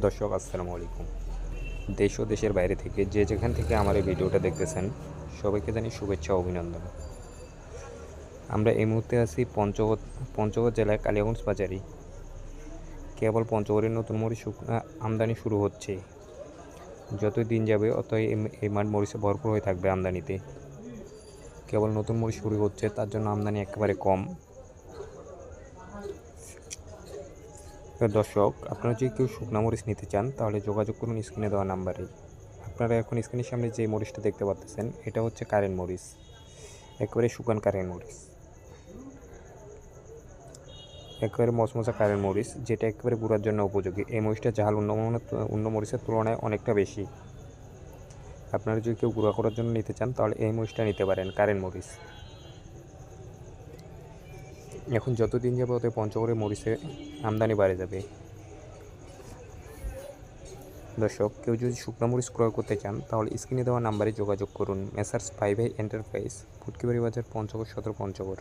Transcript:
দর্শক, আসসালামু আলাইকুম। দেশ ও দেশের বাইরে থেকে যে যেখান থেকে আমার এই ভিডিওটা দেখতেছেন, সবাইকে জানি শুভেচ্ছা অভিনন্দন। আমরা এই মুহূর্তে আছি পঞ্চগড় পঞ্চগড় জেলায় কালিয়াগঞ্জ বাজারে। কেবল পঞ্চগড়ের নতুন মরিচ আমদানি শুরু হচ্ছে। যতই দিন যাবে, অতই এই মাঠ মরিচে ভরপুর হয়ে থাকবে আমদানিতে। কেবল নতুন মরিচ শুরু হচ্ছে, তার জন্য আমদানি একেবারে কম। তো দর্শক, আপনারা যদি কেউ শুকনা মরিচ নিতে চান, তাহলে যোগাযোগ করুন স্ক্রিনে দেওয়া নাম্বারে আপনারা এখন স্ক্রিনের সামনে যে মরিচটা দেখতে পাচ্ছেন, এটা হচ্ছে কারেন্ট মরিচ। একেবারে শুকান কারেন্ট মরিচ। একেবারে মশমশা কারেন্ট মরিচ, যেটা একেবারে গুঁড়ার জন্য উপযোগী। এই মরিচটা ঝাল অন্য অন্য মরিচের তুলনায় অনেকটা বেশি। আপনারা যদি কেউ গুঁড়া করার জন্য নিতে চান, তাহলে এই মরিচটা নিতে পারেন কারেন্ট মরিচ। এখন যত দিন যাবে ওদের পঞ্চগড়ে মরিচের আমদানি বাড়ে যাবে। দর্শক, কেউ যদি শুকনো মরিচ ক্রয় করতে চান, তাহলে স্ক্রিনে দেওয়া নাম্বারে যোগাযোগ করুন। মেসার্স ফাইভ এন্টারপ্রাইজ, ফুটকিবাড়ি বাজার, পঞ্চগড় সতেরো পঞ্চগড়।